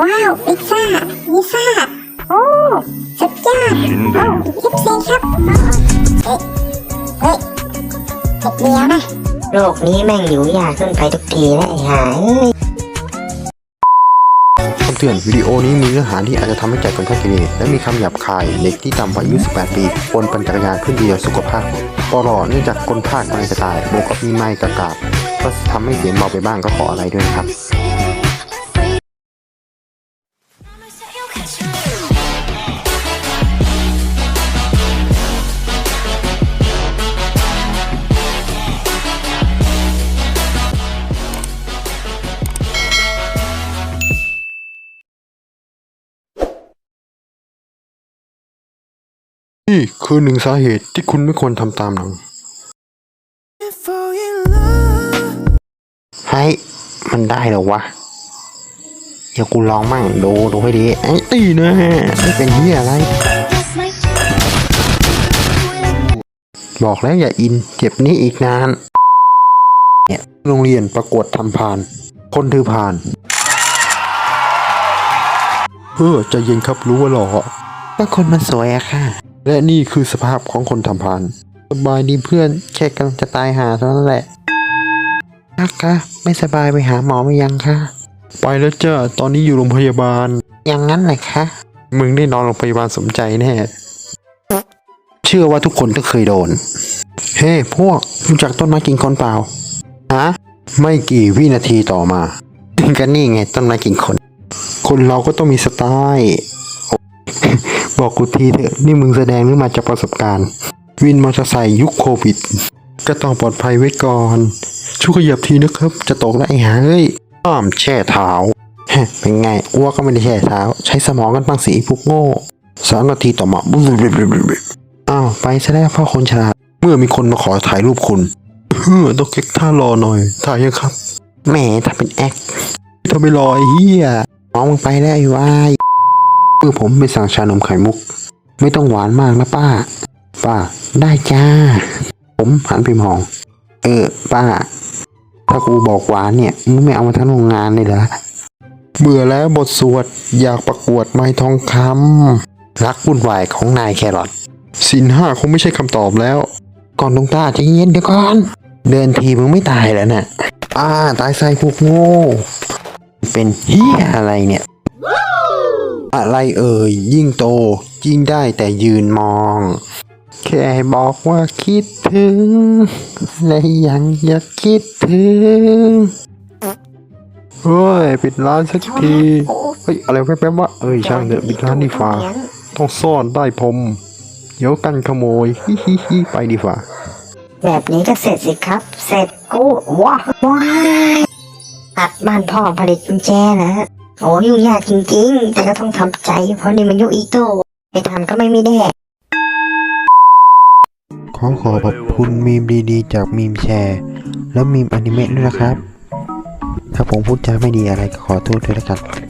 ว้าวพิซซ่าพิซซ่าโอ้สุดยอดโอ้ยิบซีครับโอ้เฮ้ยเฮ้ยเด็กเดียวนะโลกนี้แม่งอยู่ยากขึ้นไปทุกทีแล้วไอ้ห่าเอ้ยคำเตือนวิดีโอนี้มีเนื้อหาที่อาจจะทำให้ใจคนข้างเกเรและมีคำหยาบคายเด็กที่ต่ำกว่าอายุ 18 ปีควรปั่นจักรยานเพื่อดีต่อสุขภาพปลอเนื่องจากคนภาคไม่สไตล์บวกกับมีไม้กากาบก็ทำให้เสียงเบาไปบ้างก็ขออะไรด้วยนะครับ นี่คือหนึ่งสาเหตุที่คุณไม่ควรทำตามหนังเฮ้ยมันได้หรอวะ เดี๋ยวกูลองมั่งดูดูให้ดีไอ้ตีนะไม่เป็นเฮียอะไร บอกแล้วอย่าอินเจ็บนี้อีกนาน เนี่ยโรงเรียนประกวดทำพาน คนถือพานเออใจะเย็นครับรู้ว่าหลอก็คนมันสวยอะค่ะ และนี่คือสภาพของคนทำพานสบายดีเพื่อนแค่กำลังจะตายหาเท่านั้นแหละนักคะไม่สบายไปหาหมอไหมยังคะไปแล้วจ้าตอนนี้อยู่โรงพยาบาล อย่างนั้นเลยคะ มึงได้นอนโรงพยาบาลสมใจแน่ เชื่อว่าทุกคนต้องเคยโดน เฮ้ พวกรู้จักต้นไม้กิ่งคนเปล่า ฮะ ไม่กี่วินาทีต่อมาก็นี่ไงต้นไม้กิ่งคน คนเราก็ต้องมีสไตล์ บอกกูทีเถอะนี่มึงแสดงหรือมาจากประสบการณ์ วินมอเตอร์ไซค์ยุคโควิด ก็ต้องปลอดภัยไว้ก่อน ช่วยขยับทีนะครับ จะตกแล้วไอ้หาเอ้ยอ้อมแช่เท้าฮะเป็นไงอ้วกก็ไม่ได้แช่เท้า ใช้สมองกันบ้างสิพวกโง่สามนาทีต่อมาบุ๊บอ้าวไปซะแล้วพ่อคนฉลาดเมื่อมีคนมาขอถ่ายรูปคุณเฮ้อต้องเก๊กท่ารอหน่อย ถ่ายยังครับแหมถ้าเป็นแอคถ้าไม่รอไอ้เหี้ยน้องมึงไปแล้วไอ้วาย เมื่อผมไปสั่งชานมไข่มุก ไม่ต้องหวานมากนะป้า ป้า ได้จ้า ผมหันไปมอง เออ ป้า ถ้ากูบอกหวานเนี่ยมึงไม่เอามาทั้งโรงงานเลยเหรอเบื่อแล้วบทสวดอยากประกวดไม้ทองคำรักวุ่นวายของนายแครอทสินห้าคงไม่ใช่คำตอบแล้ว ก่อนดวงตาใจะเย็นเดี๋ยวก่อน เดินทีมึงไม่ตายแล้วน่ะอ่าตายใส่พวกโง่ เป็นเฮียอะไรเนี่ย อะไรเอ่ยยิ่งโต ยิ่งได้แต่ยืนมอง แค่บอกว่าคิดถึง และยังอยากคิดถึงเฮ้ยปิดร้านสักทีเฮ้ยอะไรแป๊บๆวะเอ้ยช่างเถอะปิดร้านดีฟ้าต้องซ่อนได้ผมเดี๋ยวกันขโมยฮิฮิฮิไปดีฟ้าแบบนี้ก็เสร็จสิครับ เสร็จกูว้าวว้ายอัดบ้านพ่อผลิตกุญแจนะ โอ้ยุ่งยากจริงๆ แต่ก็ต้องทำใจ เพราะนี่มันยุคอีโต้ไม่ทำก็ไม่มีแน่ขอขอขอบคุณมีมดีๆ จากมีมแชร์ แล้วมีมอนิเมะด้วยนะครับ ถ้าผมพูดจาไม่ดีอะไรก็ขอโทษด้วยนะครับ